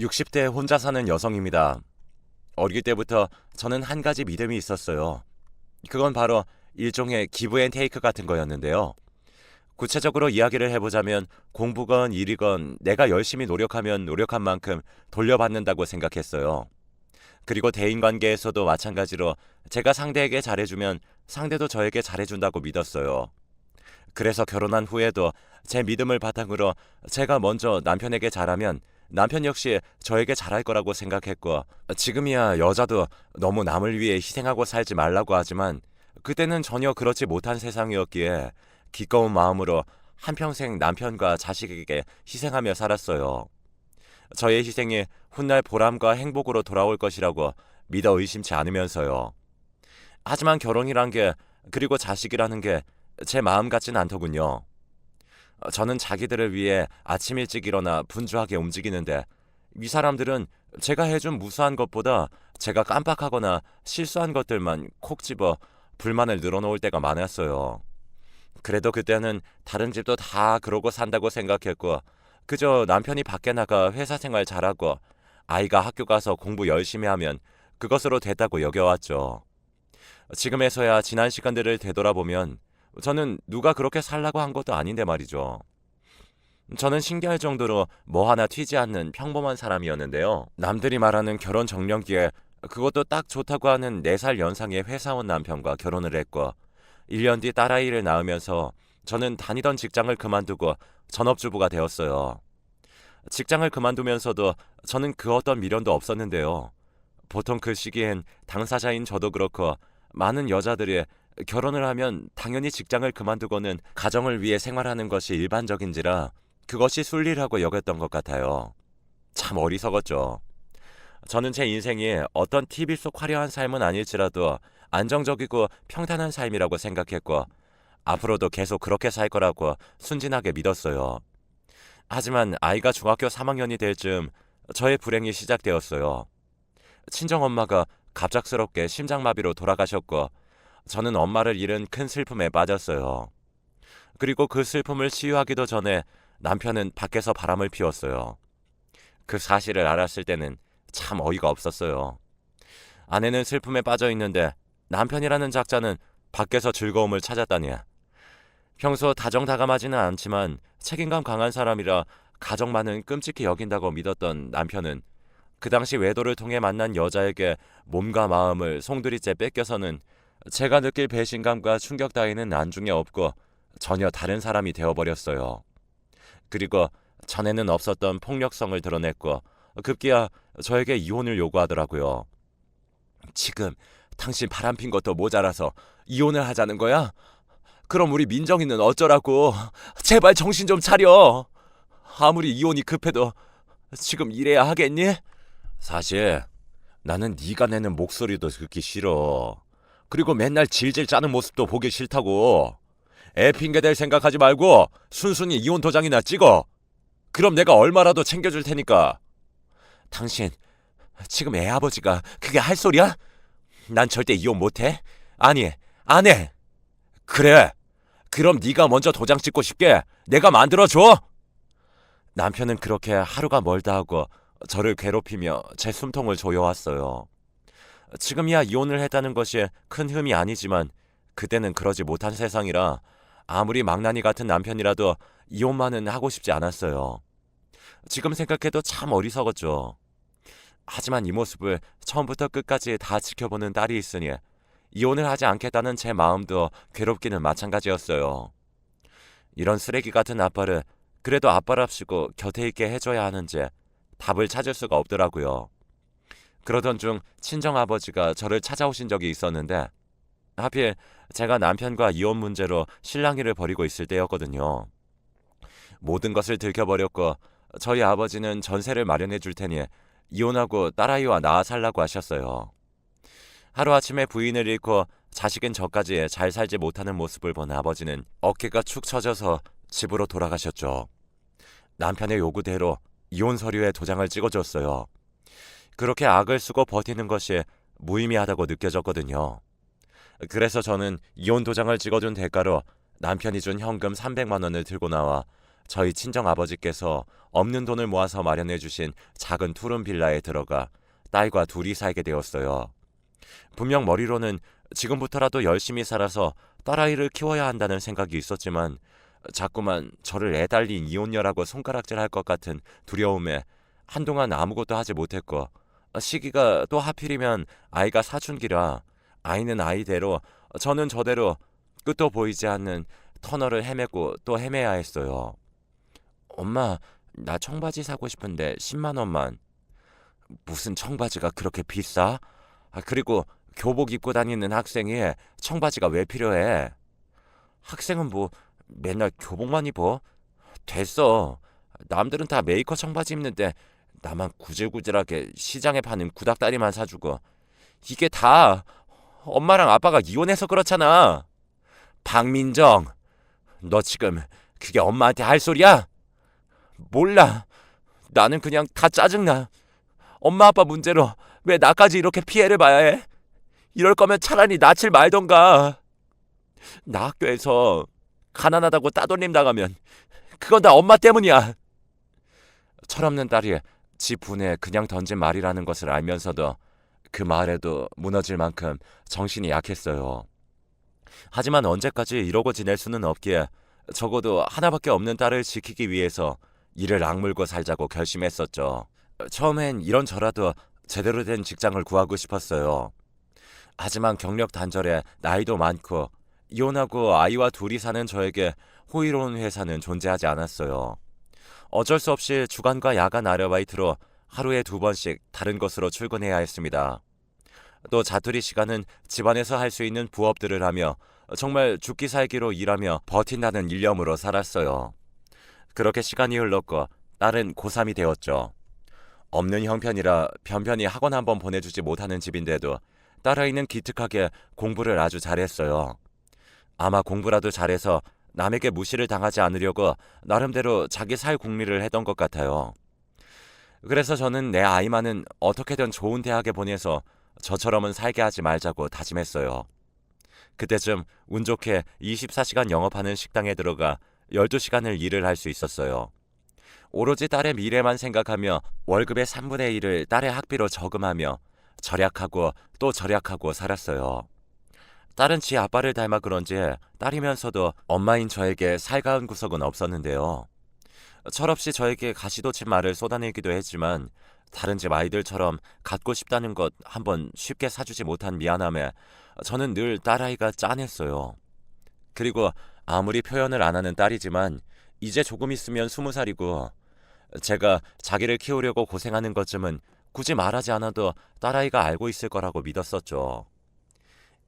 60대 혼자 사는 여성입니다. 어릴 때부터 저는 한 가지 믿음이 있었어요. 그건 바로 일종의 기브 앤 테이크 같은 거였는데요. 구체적으로 이야기를 해보자면 공부건 일이건 내가 열심히 노력하면 노력한 만큼 돌려받는다고 생각했어요. 그리고 대인관계에서도 마찬가지로 제가 상대에게 잘해주면 상대도 저에게 잘해준다고 믿었어요. 그래서 결혼한 후에도 제 믿음을 바탕으로 제가 먼저 남편에게 잘하면 남편 역시 저에게 잘할 거라고 생각했고 지금이야 여자도 너무 남을 위해 희생하고 살지 말라고 하지만 그때는 전혀 그렇지 못한 세상이었기에 기꺼운 마음으로 한평생 남편과 자식에게 희생하며 살았어요. 저의 희생이 훗날 보람과 행복으로 돌아올 것이라고 믿어 의심치 않으면서요. 하지만 결혼이란 게 그리고 자식이라는 게 제 마음 같진 않더군요. 저는 자기들을 위해 아침 일찍 일어나 분주하게 움직이는데 이 사람들은 제가 해준 무수한 것보다 제가 깜빡하거나 실수한 것들만 콕 집어 불만을 늘어놓을 때가 많았어요. 그래도 그때는 다른 집도 다 그러고 산다고 생각했고 그저 남편이 밖에 나가 회사 생활 잘하고 아이가 학교 가서 공부 열심히 하면 그것으로 됐다고 여겨왔죠. 지금에서야 지난 시간들을 되돌아보면 저는 누가 그렇게 살라고 한 것도 아닌데 말이죠. 저는 신기할 정도로 뭐 하나 튀지 않는 평범한 사람이었는데요. 남들이 말하는 결혼 정년기에 그것도 딱 좋다고 하는 4살 연상의 회사원 남편과 결혼을 했고 1년 뒤 딸아이를 낳으면서 저는 다니던 직장을 그만두고 전업주부가 되었어요. 직장을 그만두면서도 저는 그 어떤 미련도 없었는데요. 보통 그 시기엔 당사자인 저도 그렇고 많은 여자들이 결혼을 하면 당연히 직장을 그만두고는 가정을 위해 생활하는 것이 일반적인지라 그것이 순리라고 여겼던 것 같아요. 참 어리석었죠. 저는 제 인생이 어떤 TV 속 화려한 삶은 아닐지라도 안정적이고 평탄한 삶이라고 생각했고 앞으로도 계속 그렇게 살 거라고 순진하게 믿었어요. 하지만 아이가 중학교 3학년이 될 즈음 저의 불행이 시작되었어요. 친정 엄마가 갑작스럽게 심장마비로 돌아가셨고 저는 엄마를 잃은 큰 슬픔에 빠졌어요. 그리고 그 슬픔을 치유하기도 전에 남편은 밖에서 바람을 피웠어요. 그 사실을 알았을 때는 참 어이가 없었어요. 아내는 슬픔에 빠져 있는데 남편이라는 작자는 밖에서 즐거움을 찾았다니. 평소 다정다감하지는 않지만 책임감 강한 사람이라 가정만은 끔찍히 여긴다고 믿었던 남편은 그 당시 외도를 통해 만난 여자에게 몸과 마음을 송두리째 뺏겨서는 제가 느낄 배신감과 충격 따위는 안중에 없고 전혀 다른 사람이 되어버렸어요. 그리고 전에는 없었던 폭력성을 드러냈고 급기야 저에게 이혼을 요구하더라고요. 지금 당신 바람핀 것도 모자라서 이혼을 하자는 거야? 그럼 우리 민정이는 어쩌라고? 제발 정신 좀 차려. 아무리 이혼이 급해도 지금 이래야 하겠니? 사실 나는 네가 내는 목소리도 듣기 싫어. 그리고 맨날 질질 짜는 모습도 보기 싫다고. 애 핑계 댈 생각하지 말고 순순히 이혼 도장이나 찍어. 그럼 내가 얼마라도 챙겨줄 테니까. 당신 지금 애 아버지가 그게 할 소리야? 난 절대 이혼 못해. 아니 안 해. 그래. 그럼 네가 먼저 도장 찍고 싶게 내가 만들어줘. 남편은 그렇게 하루가 멀다 하고 저를 괴롭히며 제 숨통을 조여왔어요. 지금이야 이혼을 했다는 것이 큰 흠이 아니지만 그때는 그러지 못한 세상이라 아무리 망나니 같은 남편이라도 이혼만은 하고 싶지 않았어요. 지금 생각해도 참 어리석었죠. 하지만 이 모습을 처음부터 끝까지 다 지켜보는 딸이 있으니 이혼을 하지 않겠다는 제 마음도 괴롭기는 마찬가지였어요. 이런 쓰레기 같은 아빠를 그래도 아빠랍시고 곁에 있게 해줘야 하는지 답을 찾을 수가 없더라고요. 그러던 중 친정 아버지가 저를 찾아오신 적이 있었는데 하필 제가 남편과 이혼 문제로 실랑이를 벌이고 있을 때였거든요. 모든 것을 들켜버렸고 저희 아버지는 전세를 마련해 줄 테니 이혼하고 딸아이와 나아 살라고 하셨어요. 하루아침에 부인을 잃고 자식은 저까지 잘 살지 못하는 모습을 본 아버지는 어깨가 축 처져서 집으로 돌아가셨죠. 남편의 요구대로 이혼 서류에 도장을 찍어줬어요. 그렇게 악을 쓰고 버티는 것이 무의미하다고 느껴졌거든요. 그래서 저는 이혼 도장을 찍어준 대가로 남편이 준 현금 300만 원을 들고 나와 저희 친정 아버지께서 없는 돈을 모아서 마련해 주신 작은 투룸 빌라에 들어가 딸과 둘이 살게 되었어요. 분명 머리로는 지금부터라도 열심히 살아서 딸아이를 키워야 한다는 생각이 있었지만 자꾸만 저를 애달린 이혼녀라고 손가락질 할 것 같은 두려움에 한동안 아무것도 하지 못했고 시기가 또 하필이면 아이가 사춘기라 아이는 아이대로 저는 저대로 끝도 보이지 않는 터널을 헤매고 또 헤매야 했어요. 엄마, 나 청바지 사고 싶은데 10만 원만. 무슨 청바지가 그렇게 비싸? 아, 그리고 교복 입고 다니는 학생이 청바지가 왜 필요해? 학생은 뭐 맨날 교복만 입어? 됐어. 남들은 다 메이커 청바지 입는데 나만 구질구질하게 시장에 파는 구닥다리만 사주고 이게 다 엄마랑 아빠가 이혼해서 그렇잖아. 박민정, 너 지금 그게 엄마한테 할 소리야? 몰라. 나는 그냥 다 짜증나. 엄마 아빠 문제로 왜 나까지 이렇게 피해를 봐야 해? 이럴 거면 차라리 낯을 말던가. 나 학교에서 가난하다고 따돌림 당하면 그건 다 엄마 때문이야. 철없는 딸이 지 분에 그냥 던진 말이라는 것을 알면서도 그 말에도 무너질 만큼 정신이 약했어요. 하지만 언제까지 이러고 지낼 수는 없기에 적어도 하나밖에 없는 딸을 지키기 위해서 이를 악물고 살자고 결심했었죠. 처음엔 이런 저라도 제대로 된 직장을 구하고 싶었어요. 하지만 경력 단절에 나이도 많고 이혼하고 아이와 둘이 사는 저에게 호의로운 회사는 존재하지 않았어요. 어쩔 수 없이 주간과 야간 아르바이트로 하루에 두 번씩 다른 곳으로 출근해야 했습니다. 또 자투리 시간은 집안에서 할 수 있는 부업들을 하며 정말 죽기 살기로 일하며 버틴다는 일념으로 살았어요. 그렇게 시간이 흘렀고 딸은 고3이 되었죠. 없는 형편이라 편편히 학원 한번 보내주지 못하는 집인데도 딸아이는 기특하게 공부를 아주 잘했어요. 아마 공부라도 잘해서 남에게 무시를 당하지 않으려고 나름대로 자기 살 궁리를 했던 것 같아요. 그래서 저는 내 아이만은 어떻게든 좋은 대학에 보내서 저처럼은 살게 하지 말자고 다짐했어요. 그때쯤 운 좋게 24시간 영업하는 식당에 들어가 12시간을 일을 할 수 있었어요. 오로지 딸의 미래만 생각하며 월급의 3분의 1을 딸의 학비로 저금하며 절약하고 또 절약하고 살았어요. 딸은 지 아빠를 닮아 그런지 딸이면서도 엄마인 저에게 살가운 구석은 없었는데요. 철없이 저에게 가시도친 말을 쏟아내기도 했지만 다른 집 아이들처럼 갖고 싶다는 것 한번 쉽게 사주지 못한 미안함에 저는 늘 딸아이가 짠했어요. 그리고 아무리 표현을 안 하는 딸이지만 이제 조금 있으면 스무 살이고 제가 자기를 키우려고 고생하는 것쯤은 굳이 말하지 않아도 딸아이가 알고 있을 거라고 믿었었죠.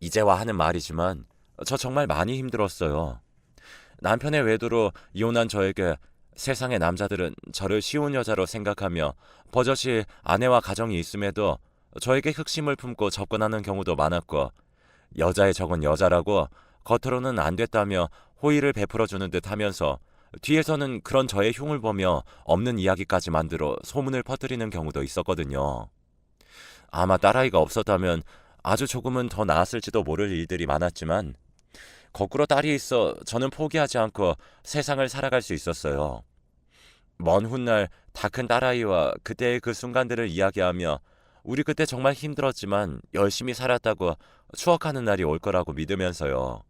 이제와 하는 말이지만 저 정말 많이 힘들었어요. 남편의 외도로 이혼한 저에게 세상의 남자들은 저를 쉬운 여자로 생각하며 버젓이 아내와 가정이 있음에도 저에게 흑심을 품고 접근하는 경우도 많았고 여자의 적은 여자라고 겉으로는 안 됐다며 호의를 베풀어 주는 듯 하면서 뒤에서는 그런 저의 흉을 보며 없는 이야기까지 만들어 소문을 퍼뜨리는 경우도 있었거든요. 아마 딸아이가 없었다면 아주 조금은 더 나았을지도 모를 일들이 많았지만 거꾸로 딸이 있어 저는 포기하지 않고 세상을 살아갈 수 있었어요. 먼 훗날 다 큰 딸아이와 그때의 그 순간들을 이야기하며 우리 그때 정말 힘들었지만 열심히 살았다고 추억하는 날이 올 거라고 믿으면서요.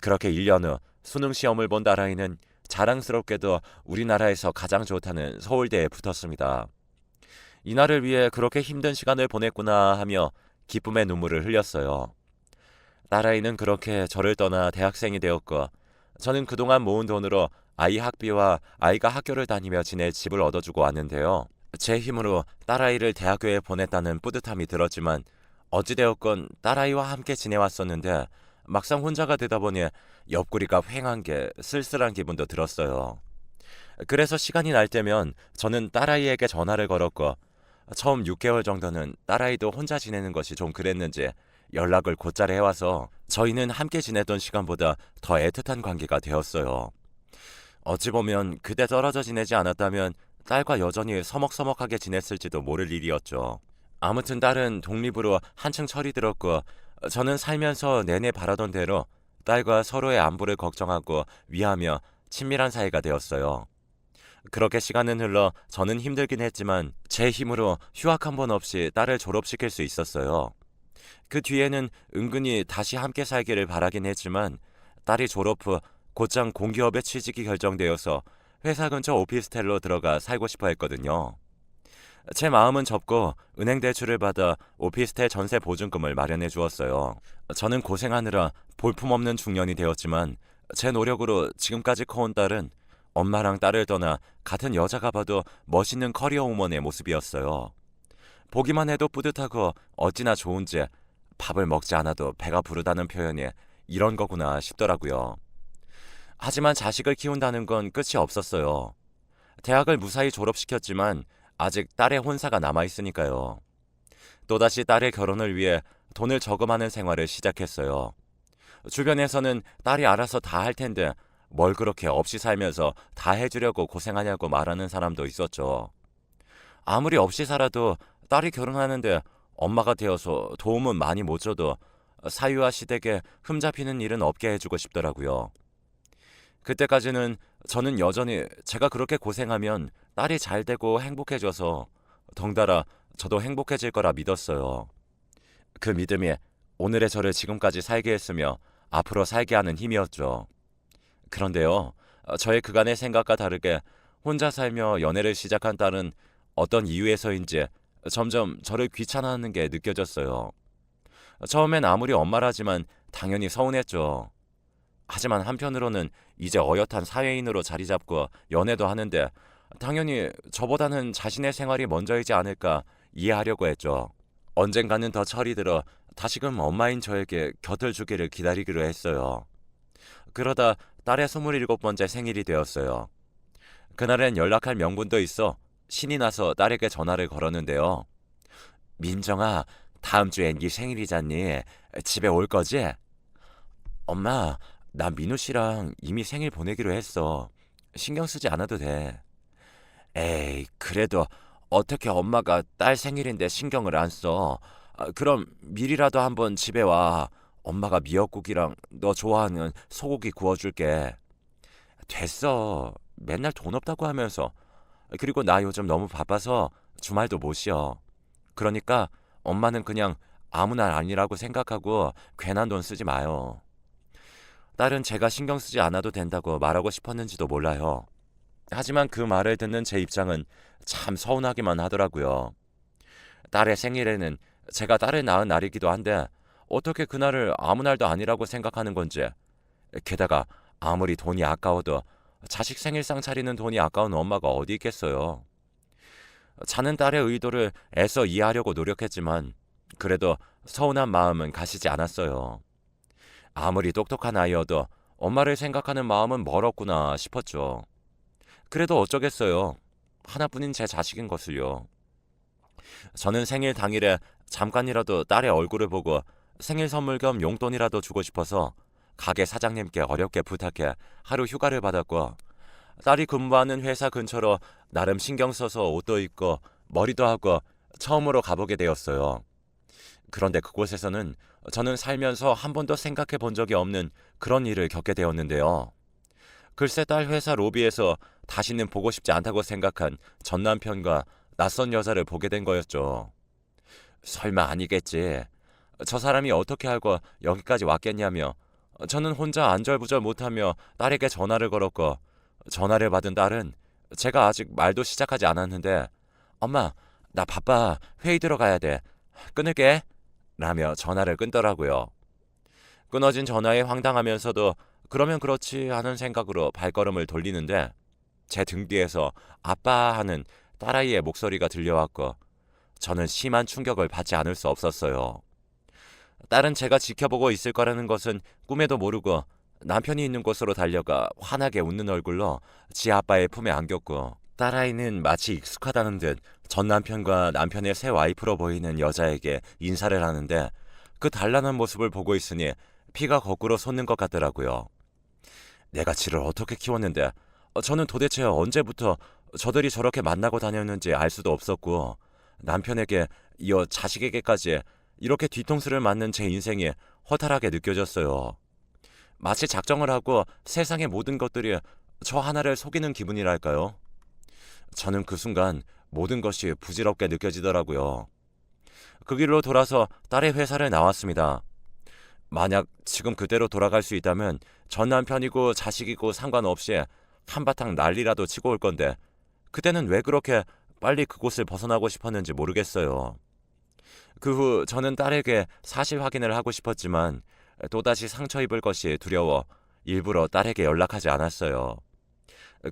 그렇게 1년 후 수능 시험을 본 딸아이는 자랑스럽게도 우리나라에서 가장 좋다는 서울대에 붙었습니다. 이날을 위해 그렇게 힘든 시간을 보냈구나 하며 기쁨의 눈물을 흘렸어요. 딸아이는 그렇게 저를 떠나 대학생이 되었고 저는 그동안 모은 돈으로 아이 학비와 아이가 학교를 다니며 지낼 집을 얻어주고 왔는데요. 제 힘으로 딸아이를 대학교에 보냈다는 뿌듯함이 들었지만 어찌되었건 딸아이와 함께 지내왔었는데 막상 혼자가 되다 보니 옆구리가 휑한 게 쓸쓸한 기분도 들었어요. 그래서 시간이 날 때면 저는 딸아이에게 전화를 걸었고 처음 6개월 정도는 딸아이도 혼자 지내는 것이 좀 그랬는지 연락을 곧잘 해와서 저희는 함께 지내던 시간보다 더 애틋한 관계가 되었어요. 어찌 보면 그때 떨어져 지내지 않았다면 딸과 여전히 서먹서먹하게 지냈을지도 모를 일이었죠. 아무튼 딸은 독립으로 한층 철이 들었고 저는 살면서 내내 바라던 대로 딸과 서로의 안부를 걱정하고 위하며 친밀한 사이가 되었어요. 그렇게 시간은 흘러 저는 힘들긴 했지만 제 힘으로 휴학 한 번 없이 딸을 졸업시킬 수 있었어요. 그 뒤에는 은근히 다시 함께 살기를 바라긴 했지만 딸이 졸업 후 곧장 공기업에 취직이 결정되어서 회사 근처 오피스텔로 들어가 살고 싶어 했거든요. 제 마음은 접고 은행 대출을 받아 오피스텔 전세 보증금을 마련해 주었어요. 저는 고생하느라 볼품없는 중년이 되었지만 제 노력으로 지금까지 커온 딸은 엄마랑 딸을 떠나 같은 여자가 봐도 멋있는 커리어 우먼의 모습이었어요. 보기만 해도 뿌듯하고 어찌나 좋은지 밥을 먹지 않아도 배가 부르다는 표현이 이런 거구나 싶더라고요. 하지만 자식을 키운다는 건 끝이 없었어요. 대학을 무사히 졸업시켰지만 아직 딸의 혼사가 남아있으니까요. 또다시 딸의 결혼을 위해 돈을 저금하는 생활을 시작했어요. 주변에서는 딸이 알아서 다 할 텐데 뭘 그렇게 없이 살면서 다 해주려고 고생하냐고 말하는 사람도 있었죠. 아무리 없이 살아도 딸이 결혼하는데 엄마가 되어서 도움은 많이 못 줘도 사유와 시댁에 흠잡히는 일은 없게 해주고 싶더라고요. 그때까지는 저는 여전히 제가 그렇게 고생하면 딸이 잘 되고 행복해져서 덩달아 저도 행복해질 거라 믿었어요. 그 믿음이 오늘의 저를 지금까지 살게 했으며 앞으로 살게 하는 힘이었죠. 그런데요, 저의 그간의 생각과 다르게 혼자 살며 연애를 시작한 딸은 어떤 이유에서인지 점점 저를 귀찮아하는 게 느껴졌어요. 처음엔 아무리 엄마라지만 당연히 서운했죠. 하지만 한편으로는 이제 어엿한 사회인으로 자리 잡고 연애도 하는데 당연히 저보다는 자신의 생활이 먼저이지 않을까 이해하려고 했죠. 언젠가는 더 철이 들어 다시금 엄마인 저에게 곁을 주기를 기다리기로 했어요. 그러다 딸의 27번째 생일이 되었어요. 그날엔 연락할 명분도 있어 신이 나서 딸에게 전화를 걸었는데요. 민정아, 다음 주엔 네 생일이잖니. 집에 올 거지? 엄마, 나 민우 씨랑 이미 생일 보내기로 했어. 신경 쓰지 않아도 돼. 에이, 그래도 어떻게 엄마가 딸 생일인데 신경을 안 써? 아, 그럼 미리라도 한번 집에 와. 엄마가 미역국이랑 너 좋아하는 소고기 구워줄게. 됐어. 맨날 돈 없다고 하면서. 그리고 나 요즘 너무 바빠서 주말도 못 쉬어. 그러니까 엄마는 그냥 아무 날 아니라고 생각하고 괜한 돈 쓰지 마요. 딸은 제가 신경 쓰지 않아도 된다고 말하고 싶었는지도 몰라요. 하지만 그 말을 듣는 제 입장은 참 서운하기만 하더라고요. 딸의 생일에는 제가 딸을 낳은 날이기도 한데 어떻게 그날을 아무 날도 아니라고 생각하는 건지. 게다가 아무리 돈이 아까워도 자식 생일상 차리는 돈이 아까운 엄마가 어디 있겠어요. 자는 딸의 의도를 애써 이해하려고 노력했지만 그래도 서운한 마음은 가시지 않았어요. 아무리 똑똑한 아이여도 엄마를 생각하는 마음은 멀었구나 싶었죠. 그래도 어쩌겠어요. 하나뿐인 제 자식인 것을요. 저는 생일 당일에 잠깐이라도 딸의 얼굴을 보고 생일 선물 겸 용돈이라도 주고 싶어서 가게 사장님께 어렵게 부탁해 하루 휴가를 받았고 딸이 근무하는 회사 근처로 나름 신경 써서 옷도 입고 머리도 하고 처음으로 가보게 되었어요. 그런데 그곳에서는 저는 살면서 한 번도 생각해 본 적이 없는 그런 일을 겪게 되었는데요. 글쎄 딸 회사 로비에서 다시는 보고 싶지 않다고 생각한 전 남편과 낯선 여자를 보게 된 거였죠. 설마 아니겠지. 저 사람이 어떻게 알고 여기까지 왔겠냐며 저는 혼자 안절부절 못하며 딸에게 전화를 걸었고 전화를 받은 딸은 제가 아직 말도 시작하지 않았는데 엄마 나 바빠 회의 들어가야 돼 끊을게 라며 전화를 끊더라고요. 끊어진 전화에 황당하면서도 그러면 그렇지 하는 생각으로 발걸음을 돌리는데 제 등 뒤에서 아빠 하는 딸아이의 목소리가 들려왔고 저는 심한 충격을 받지 않을 수 없었어요. 딸은 제가 지켜보고 있을 거라는 것은 꿈에도 모르고 남편이 있는 곳으로 달려가 환하게 웃는 얼굴로 지 아빠의 품에 안겼고 딸아이는 마치 익숙하다는 듯 전 남편과 남편의 새 와이프로 보이는 여자에게 인사를 하는데 그 단란한 모습을 보고 있으니 피가 거꾸로 솟는 것 같더라고요. 내가 지를 어떻게 키웠는데 저는 도대체 언제부터 저들이 저렇게 만나고 다녔는지 알 수도 없었고 남편에게 이어 자식에게까지 이렇게 뒤통수를 맞는 제 인생이 허탈하게 느껴졌어요. 마치 작정을 하고 세상의 모든 것들이 저 하나를 속이는 기분이랄까요? 저는 그 순간 모든 것이 부질없게 느껴지더라고요. 그 길로 돌아서 딸의 회사를 나왔습니다. 만약 지금 그대로 돌아갈 수 있다면 전 남편이고 자식이고 상관없이 한바탕 난리라도 치고 올 건데 그때는 왜 그렇게 빨리 그곳을 벗어나고 싶었는지 모르겠어요. 그 후 저는 딸에게 사실 확인을 하고 싶었지만 또다시 상처 입을 것이 두려워 일부러 딸에게 연락하지 않았어요.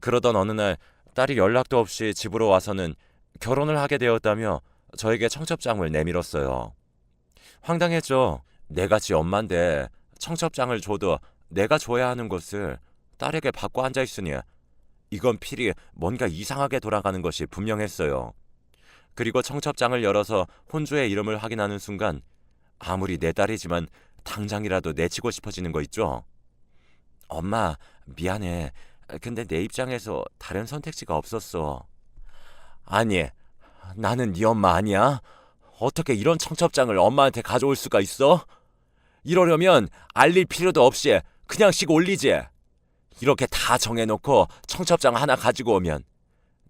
그러던 어느 날 딸이 연락도 없이 집으로 와서는 결혼을 하게 되었다며 저에게 청첩장을 내밀었어요. 황당했죠. 내가 지 엄마인데 청첩장을 줘도 내가 줘야 하는 것을 딸에게 받고 앉아 있으니 이건 필히 뭔가 이상하게 돌아가는 것이 분명했어요. 그리고 청첩장을 열어서 혼주의 이름을 확인하는 순간 아무리 내 딸이지만 당장이라도 내치고 싶어지는 거 있죠. 엄마 미안해. 근데 내 입장에서 다른 선택지가 없었어. 아니, 나는 네 엄마 아니야? 어떻게 이런 청첩장을 엄마한테 가져올 수가 있어? 이러려면 알릴 필요도 없이 그냥씩 올리지. 이렇게 다 정해놓고 청첩장 하나 가지고 오면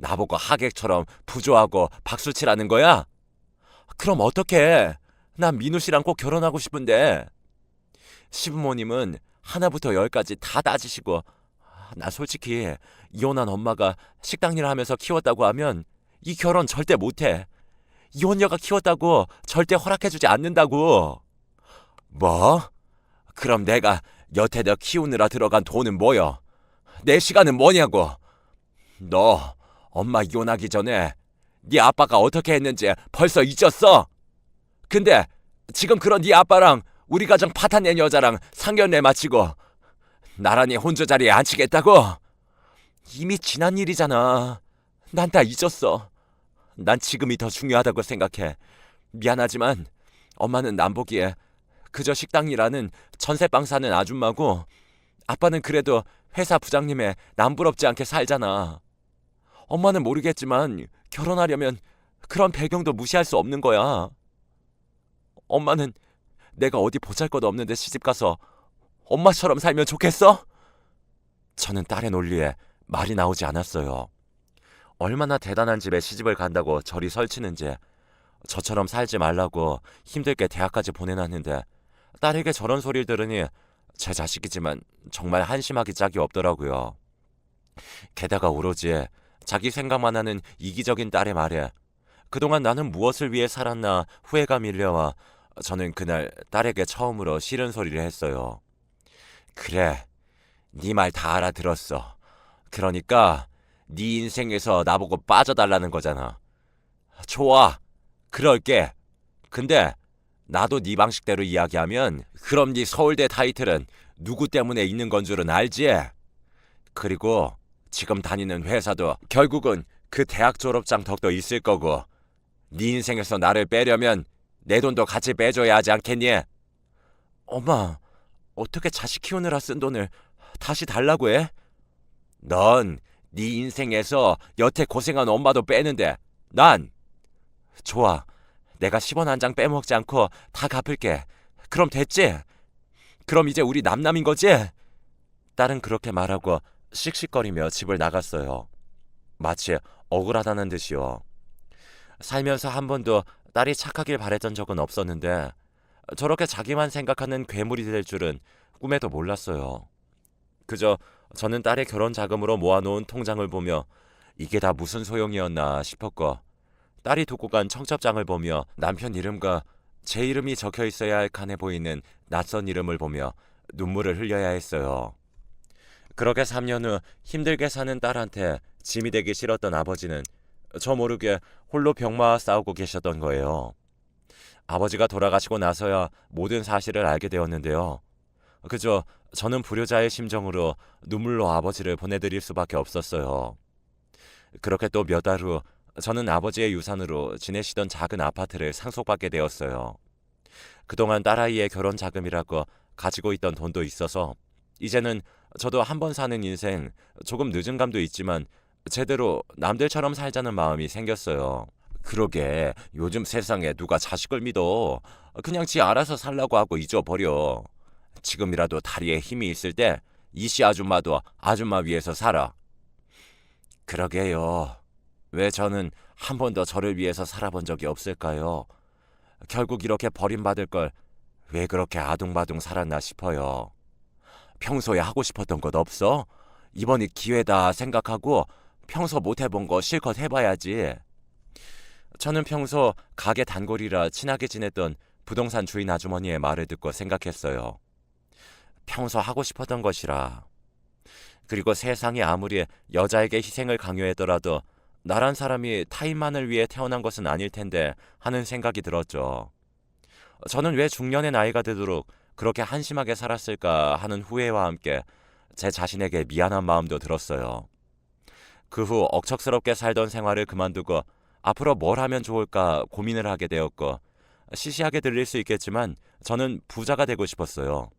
나보고 하객처럼 부조하고 박수치라는 거야? 그럼 어떡해? 난 민우 씨랑 꼭 결혼하고 싶은데. 시부모님은 하나부터 열까지 다 따지시고 나 솔직히 이혼한 엄마가 식당 일 하면서 키웠다고 하면 이 결혼 절대 못해. 이혼녀가 키웠다고 절대 허락해주지 않는다고. 뭐? 그럼 내가 여태껏 키우느라 들어간 돈은 뭐여? 내 시간은 뭐냐고? 너 엄마 이혼하기 전에 네 아빠가 어떻게 했는지 벌써 잊었어? 근데 지금 그런 네 아빠랑 우리 가정 파탄낸 여자랑 상견례 마치고 나란히 혼주 자리에 앉히겠다고? 이미 지난 일이잖아. 난 다 잊었어. 난 지금이 더 중요하다고 생각해. 미안하지만 엄마는 남 보기에 그저 식당 일하는 전세방 사는 아줌마고 아빠는 그래도 회사 부장님의 남부럽지 않게 살잖아. 엄마는 모르겠지만 결혼하려면 그런 배경도 무시할 수 없는 거야. 엄마는 내가 어디 보잘 것 없는데 시집 가서 엄마처럼 살면 좋겠어? 저는 딸의 논리에 말이 나오지 않았어요. 얼마나 대단한 집에 시집을 간다고 저리 설치는지 저처럼 살지 말라고 힘들게 대학까지 보내놨는데 딸에게 저런 소리를 들으니 제 자식이지만 정말 한심하기 짝이 없더라고요. 게다가 오로지 자기 생각만 하는 이기적인 딸의 말에 그동안 나는 무엇을 위해 살았나 후회가 밀려와 저는 그날 딸에게 처음으로 싫은 소리를 했어요. 그래, 네 말 다 알아들었어. 그러니까 네 인생에서 나보고 빠져달라는 거잖아. 좋아, 그럴게. 근데 나도 네 방식대로 이야기하면 그럼 네 서울대 타이틀은 누구 때문에 있는 건 줄은 알지? 그리고 지금 다니는 회사도 결국은 그 대학 졸업장 덕도 있을 거고 네 인생에서 나를 빼려면 내 돈도 같이 빼줘야 하지 않겠니? 엄마, 어떻게 자식 키우느라 쓴 돈을 다시 달라고 해? 넌 네 인생에서 여태 고생한 엄마도 빼는데 난 좋아. 내가 10원 한 장 빼먹지 않고 다 갚을게. 그럼 됐지? 그럼 이제 우리 남남인 거지? 딸은 그렇게 말하고 씩씩거리며 집을 나갔어요. 마치 억울하다는 듯이요. 살면서 한 번도 딸이 착하길 바랬던 적은 없었는데 저렇게 자기만 생각하는 괴물이 될 줄은 꿈에도 몰랐어요. 그저 저는 딸의 결혼 자금으로 모아놓은 통장을 보며 이게 다 무슨 소용이었나 싶었고 딸이 두고 간 청첩장을 보며 남편 이름과 제 이름이 적혀 있어야 할 칸에 보이는 낯선 이름을 보며 눈물을 흘려야 했어요. 그렇게 3년 후 힘들게 사는 딸한테 짐이 되기 싫었던 아버지는 저 모르게 홀로 병마와 싸우고 계셨던 거예요. 아버지가 돌아가시고 나서야 모든 사실을 알게 되었는데요. 그저 저는 불효자의 심정으로 눈물로 아버지를 보내드릴 수밖에 없었어요. 그렇게 또 몇 달 후 저는 아버지의 유산으로 지내시던 작은 아파트를 상속받게 되었어요. 그동안 딸아이의 결혼 자금이라고 가지고 있던 돈도 있어서 이제는 저도 한 번 사는 인생 조금 늦은 감도 있지만 제대로 남들처럼 살자는 마음이 생겼어요. 그러게 요즘 세상에 누가 자식을 믿어 그냥 지 알아서 살라고 하고 잊어버려 지금이라도 다리에 힘이 있을 때 이씨 아줌마도 아줌마 위해서 살아 그러게요. 왜 저는 한 번도 저를 위해서 살아본 적이 없을까요? 결국 이렇게 버림받을 걸 왜 그렇게 아둥바둥 살았나 싶어요. 평소에 하고 싶었던 것 없어? 이번이 기회다 생각하고 평소 못 해본 거 실컷 해봐야지. 저는 평소 가게 단골이라 친하게 지냈던 부동산 주인 아주머니의 말을 듣고 생각했어요. 평소 하고 싶었던 것이라. 그리고 세상이 아무리 여자에게 희생을 강요했더라도 나란 사람이 타인만을 위해 태어난 것은 아닐 텐데 하는 생각이 들었죠. 저는 왜 중년의 나이가 되도록 그렇게 한심하게 살았을까 하는 후회와 함께 제 자신에게 미안한 마음도 들었어요. 그 후 억척스럽게 살던 생활을 그만두고 앞으로 뭘 하면 좋을까 고민을 하게 되었고 시시하게 들릴 수 있겠지만 저는 부자가 되고 싶었어요.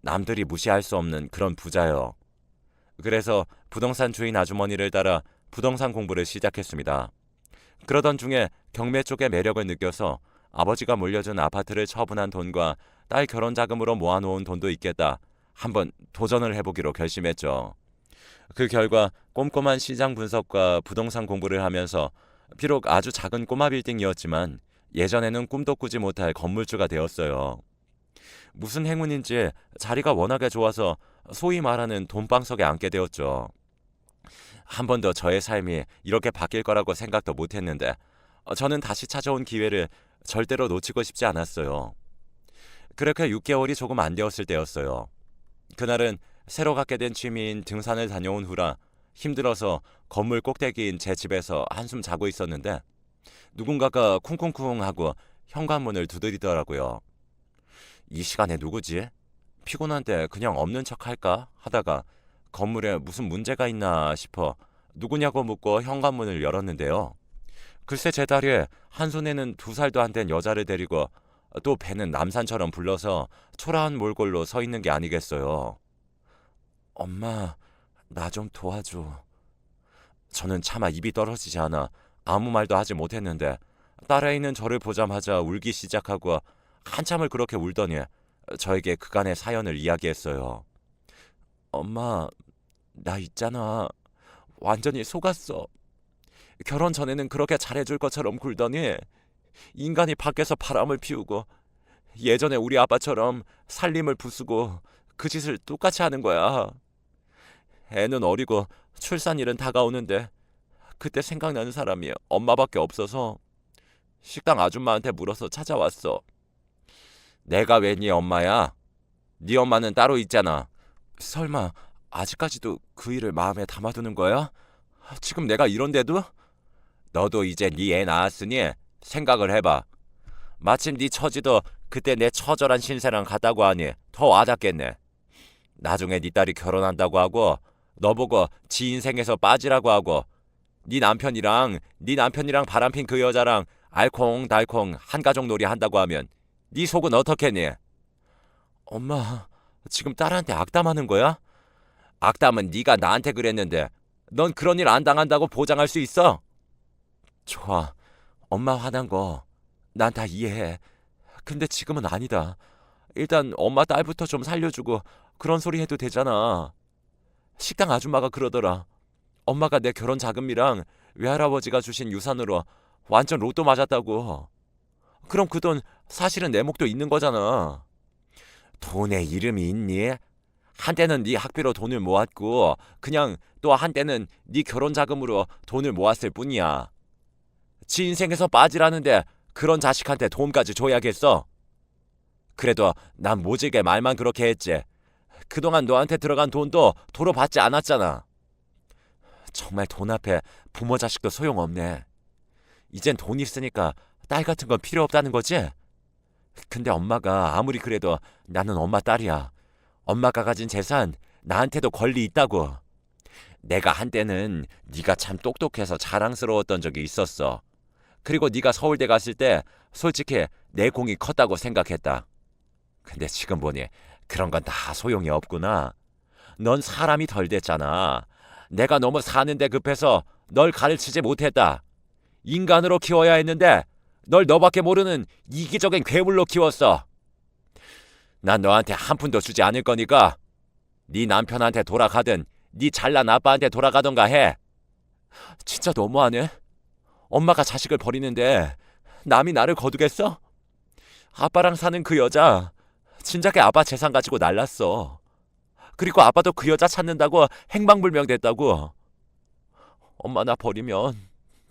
남들이 무시할 수 없는 그런 부자요. 그래서 부동산 주인 아주머니를 따라 부동산 공부를 시작했습니다. 그러던 중에 경매 쪽의 매력을 느껴서 아버지가 물려준 아파트를 처분한 돈과 딸 결혼 자금으로 모아놓은 돈도 있겠다. 한번 도전을 해보기로 결심했죠. 그 결과 꼼꼼한 시장 분석과 부동산 공부를 하면서 비록 아주 작은 꼬마 빌딩이었지만 예전에는 꿈도 꾸지 못할 건물주가 되었어요. 무슨 행운인지 자리가 워낙에 좋아서 소위 말하는 돈방석에 앉게 되었죠. 한 번도 저의 삶이 이렇게 바뀔 거라고 생각도 못 했는데 어, 저는 다시 찾아온 기회를 절대로 놓치고 싶지 않았어요. 그렇게 6개월이 조금 안 되었을 때였어요. 그날은 새로 갖게 된 취미인 등산을 다녀온 후라 힘들어서 건물 꼭대기인 제 집에서 한숨 자고 있었는데 누군가가 쿵쿵쿵 하고 현관문을 두드리더라고요. 이 시간에 누구지? 피곤한데 그냥 없는 척 할까 하다가 건물에 무슨 문제가 있나 싶어 누구냐고 묻고 현관문을 열었는데요. 글쎄 제 다리에 한 손에는 두 살도 안 된 여자를 데리고 또 배는 남산처럼 불러서 초라한 몰골로 서 있는 게 아니겠어요. 엄마, 나 좀 도와줘. 저는 차마 입이 떨어지지 않아 아무 말도 하지 못했는데 딸에 있는 저를 보자마자 울기 시작하고 한참을 그렇게 울더니 저에게 그간의 사연을 이야기했어요. 엄마, 나 있잖아. 완전히 속았어. 결혼 전에는 그렇게 잘해줄 것처럼 굴더니 인간이 밖에서 바람을 피우고 예전에 우리 아빠처럼 살림을 부수고 그 짓을 똑같이 하는 거야. 애는 어리고 출산일은 다가오는데 그때 생각나는 사람이 엄마밖에 없어서 식당 아줌마한테 물어서 찾아왔어. 내가 왜 네 엄마야? 네 엄마는 따로 있잖아. 설마 아직까지도 그 일을 마음에 담아두는 거야? 지금 내가 이런데도? 너도 이제 네 애 낳았으니 생각을 해봐. 마침 네 처지도 그때 내 처절한 신세랑 같다고 하니 더 와닿겠네. 나중에 네 딸이 결혼한다고 하고 너보고 지 인생에서 빠지라고 하고 네 남편이랑 네 남편이랑 바람핀 그 여자랑 알콩달콩 한 가족 놀이 한다고 하면 네 속은 어떻겠니? 엄마, 지금 딸한테 악담하는 거야? 악담은 네가 나한테 그랬는데 넌 그런 일 안 당한다고 보장할 수 있어? 좋아. 엄마 화난 거 난 다 이해해. 근데 지금은 아니다. 일단 엄마 딸부터 좀 살려주고 그런 소리 해도 되잖아. 식당 아줌마가 그러더라. 엄마가 내 결혼 자금이랑 외할아버지가 주신 유산으로 완전 로또 맞았다고. 그럼 그 돈 사실은 내 목도 있는 거잖아. 돈에 이름이 있니? 한때는 네 학비로 돈을 모았고 그냥 또 한때는 네 결혼 자금으로 돈을 모았을 뿐이야. 지 인생에서 빠지라는데 그런 자식한테 돈까지 줘야겠어. 그래도 난 모질게 말만 그렇게 했지. 그동안 너한테 들어간 돈도 도로 받지 않았잖아. 정말 돈 앞에 부모 자식도 소용없네. 이젠 돈 있으니까 딸 같은 건 필요 없다는 거지? 근데 엄마가 아무리 그래도 나는 엄마 딸이야. 엄마가 가진 재산 나한테도 권리 있다고. 내가 한때는 네가 참 똑똑해서 자랑스러웠던 적이 있었어. 그리고 네가 서울대 갔을 때 솔직히 내 공이 컸다고 생각했다. 근데 지금 보니 그런 건 다 소용이 없구나. 넌 사람이 덜 됐잖아. 내가 너무 사는데 급해서 널 가르치지 못했다. 인간으로 키워야 했는데 널 너밖에 모르는 이기적인 괴물로 키웠어. 난 너한테 한 푼도 주지 않을 거니까 네 남편한테 돌아가든 네 잘난 아빠한테 돌아가던가 해. 진짜 너무하네. 엄마가 자식을 버리는데 남이 나를 거두겠어? 아빠랑 사는 그 여자 진작에 아빠 재산 가지고 날랐어. 그리고 아빠도 그 여자 찾는다고 행방불명 됐다고. 엄마 나 버리면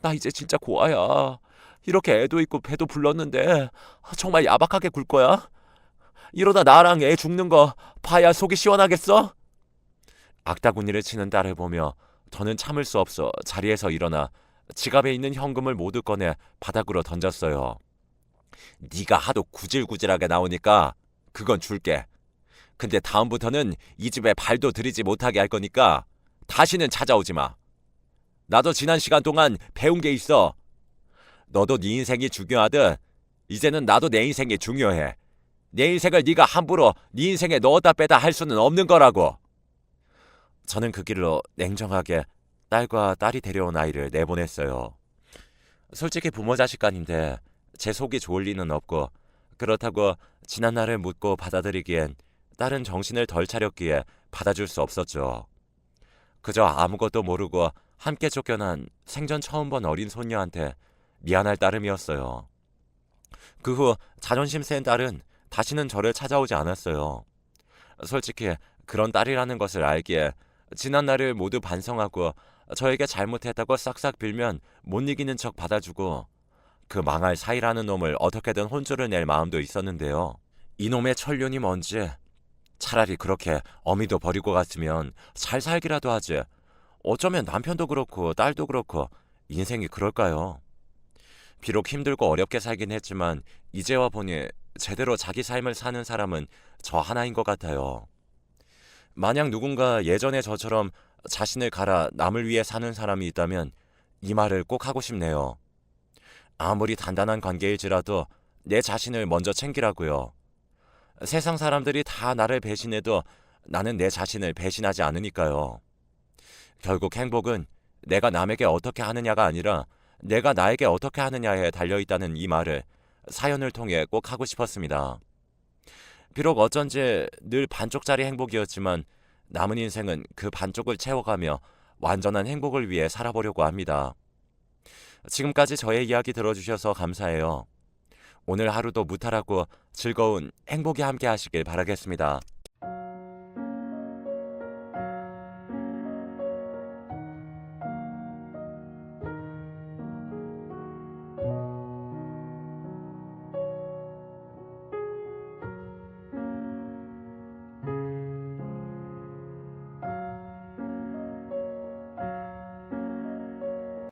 나 이제 진짜 고아야. 이렇게 애도 있고 배도 불렀는데 정말 야박하게 굴 거야? 이러다 나랑 애 죽는 거 봐야 속이 시원하겠어? 악다구니를 치는 딸을 보며 저는 참을 수 없어 자리에서 일어나 지갑에 있는 현금을 모두 꺼내 바닥으로 던졌어요. 네가 하도 구질구질하게 나오니까 그건 줄게. 근데 다음부터는 이 집에 발도 들이지 못하게 할 거니까 다시는 찾아오지 마. 나도 지난 시간 동안 배운 게 있어. 너도 네 인생이 중요하듯 이제는 나도 내 인생이 중요해. 내 인생을 네가 함부로 네 인생에 넣었다 빼다 할 수는 없는 거라고. 저는 그 길로 냉정하게 딸과 딸이 데려온 아이를 내보냈어요. 솔직히 부모 자식 간인데 제 속이 좋을 리는 없고 그렇다고 지난 날을 묻고 받아들이기엔 딸은 정신을 덜 차렸기에 받아줄 수 없었죠. 그저 아무것도 모르고 함께 쫓겨난 생전 처음 본 어린 손녀한테 미안할 따름이었어요. 그 후 자존심 센 딸은 다시는 저를 찾아오지 않았어요. 솔직히 그런 딸이라는 것을 알기에 지난 날을 모두 반성하고 저에게 잘못했다고 싹싹 빌면 못 이기는 척 받아주고 그 망할 사이라는 놈을 어떻게든 혼쭐을 낼 마음도 있었는데요. 이놈의 천륜이 뭔지 차라리 그렇게 어미도 버리고 갔으면 잘 살기라도 하지. 어쩌면 남편도 그렇고 딸도 그렇고 인생이 그럴까요? 비록 힘들고 어렵게 살긴 했지만 이제와 보니 제대로 자기 삶을 사는 사람은 저 하나인 것 같아요. 만약 누군가 예전에 저처럼 자신을 갈아 남을 위해 사는 사람이 있다면 이 말을 꼭 하고 싶네요. 아무리 단단한 관계일지라도 내 자신을 먼저 챙기라고요. 세상 사람들이 다 나를 배신해도 나는 내 자신을 배신하지 않으니까요. 결국 행복은 내가 남에게 어떻게 하느냐가 아니라 내가 나에게 어떻게 하느냐에 달려 있다는 이 말을 사연을 통해 꼭 하고 싶었습니다. 비록 어쩐지 늘 반쪽짜리 행복이었지만 남은 인생은 그 반쪽을 채워가며 완전한 행복을 위해 살아보려고 합니다. 지금까지 저의 이야기 들어주셔서 감사해요. 오늘 하루도 무탈하고 즐거운 행복이 함께 하시길 바라겠습니다.